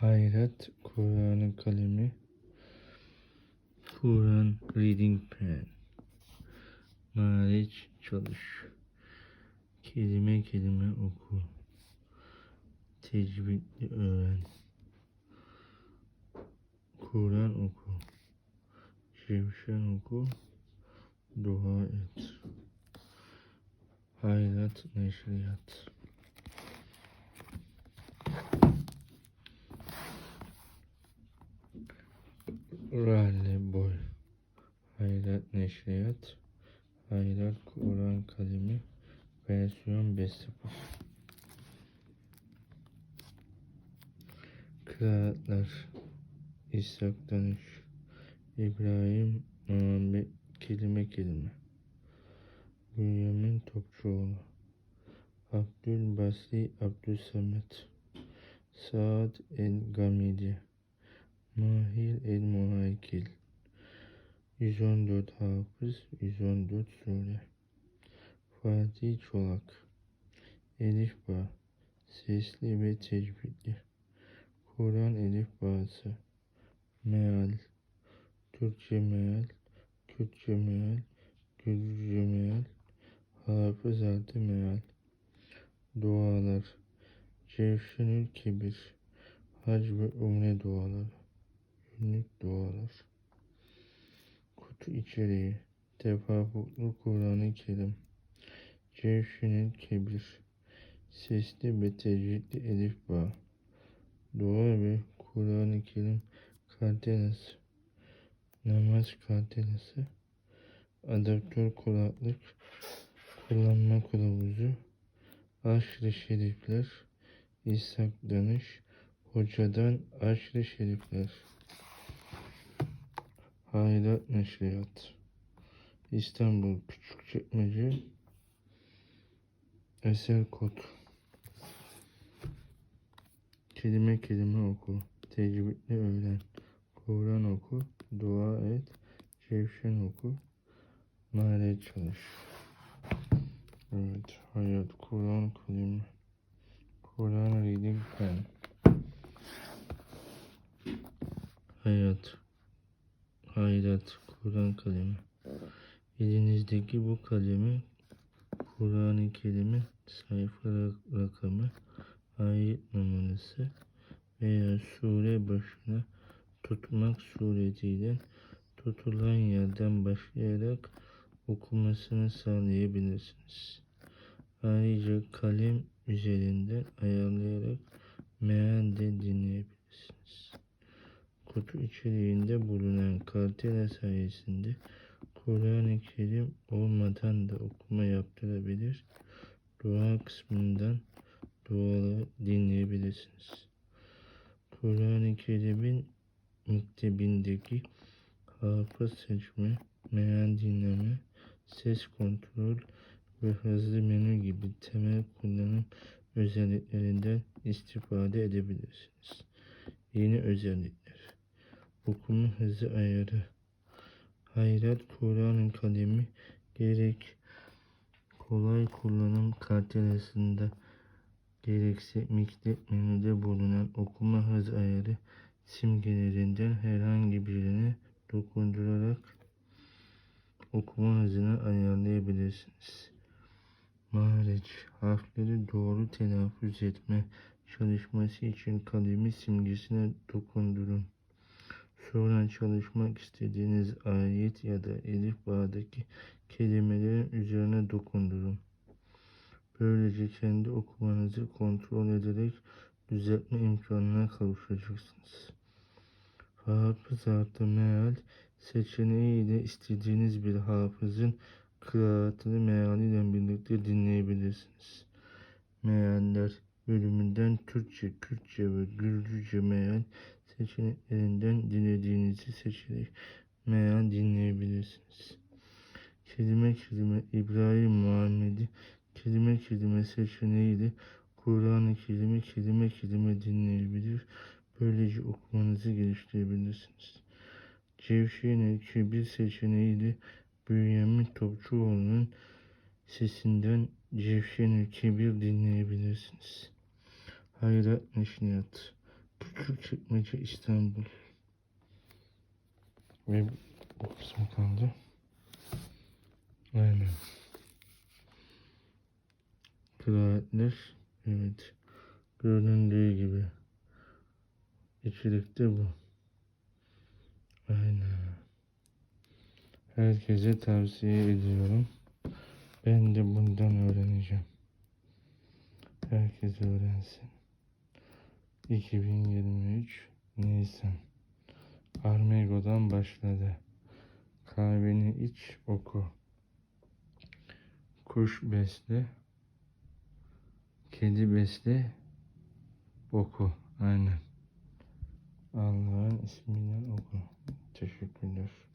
Hayrat Kur'an'ın kalemi. Kur'an Reading Pen. Mariç çalış. Kelime kelime oku. Tecvidli öğren. Kur'an oku. Cevşen oku. Dua et. Hayrat Neşriyat Rale Boy. Hayrat Neşriyat. Hayrat Kur'an Kalemi Versiyon 5.0 Kıraatlar. İshak Danış. İbrahim Muhammed Kelime Kelime. Bünyamin Topçuoğlu. Abdülbasri Abdülsamet. Saad El Gamidi Mahir El Muhaykil 114 Hafız 114 Sure. Fatih Çolak. Elif Bağ Sesli ve tecvidli. Kur'an Elif Bağısı Meal. Türkçe meal. Kürtçe meal. Gürcü meal. Hafız adı meal. Dualar. Cevşenül Kibir Hac ve Umre duaları Günlük dualar. Kutu içeriği. Tefavuklu Kur'an-ı Kerim. Cevşenül Kebir Sesli ve tecvidli Elif Bağ Dua ve Kur'an-ı Kerim Kartelası Namaz kartelası Adaptör kulaklık. Kullanma kılavuzu. Aşrı Şerifler. İshak Danış. Hocadan Aşrı Şerifler Hayrat Neşriyat. İstanbul Küçükçekmece Eser Kod Kelime kelime oku. Tecvidli öğren. Kur'an oku. Dua et. Cevşen oku. Mare çalış. Evet Hayat. Kur'an kalemi Kur'an Reading Pen. Hayat Hayrat Kur'an kalemi Elinizdeki bu kalemi Kur'an-ı Kerim'in sayfa rak- rakamı ayet numarası veya sure başına tutmak suretiyle tutulan yerden başlayarak okumasını sağlayabilirsiniz. Ayrıca kalem üzerinden ayarlayarak meal de dinleyebilirsiniz. Kutu içeriğinde bulunan kartela sayesinde Kur'an-ı Kerim olmadan da okuma yaptırabilir, dua kısmından duaları dinleyebilirsiniz. Kur'an-ı Kerim'in mektebindeki hafız seçme, meal dinleme, ses kontrol ve hızlı menü gibi temel kullanım özelliklerinden istifade edebilirsiniz. Yeni özellikler Okuma hızı ayarı Hayrat Kur'an'ın kalemi gerek kolay kullanım kartelasında gerekse miktet menüde bulunan okuma hız ayarı simgelerinden herhangi birine dokundurarak okuma hızını ayarlayabilirsiniz. Mahreç harfleri doğru telaffuz etme çalışması için kalemi simgesine dokundurun. Sonra çalışmak istediğiniz ayet ya da elif bağdaki kelimelerin üzerine dokundurun. Böylece kendi okumanızı kontrol ederek düzeltme imkanına kavuşacaksınız. Hafız artı meal seçeneği ile istediğiniz bir hafızın kıraatını mealiyle birlikte dinleyebilirsiniz. Mealler bölümünden Türkçe, Kürtçe ve Gürcüce meal seçeneklerinden dilediğinizi seçerek meal dinleyebilirsiniz. Kelime kelime İbrahim Muhammed'i kelime kelime seçeneğiyle Kur'an-ı Kerim'i kelime kelime dinleyebilir, böylece okumanızı geliştirebilirsiniz. Cevşen Kebir seçeneğiyle Bünyamin Topçuoğlu'nun sesinden Cevşen Kebir dinleyebilirsiniz. Hayrat Neşniyat Küçükçekmece İstanbul. Ve bu kısmı kaldı. Aynen. Kıraatler. Evet. Göründüğü gibi. İçerikte bu. Aynen. Herkese tavsiye ediyorum. Ben de bundan öğreneceğim. Herkes öğrensin. 2023 Nisan. Armego'dan başladı. Kahveni iç oku. Kuş besle. Kedi besle. Oku. Aynen. Allah'ın ismiyle oku. Teşekkürler.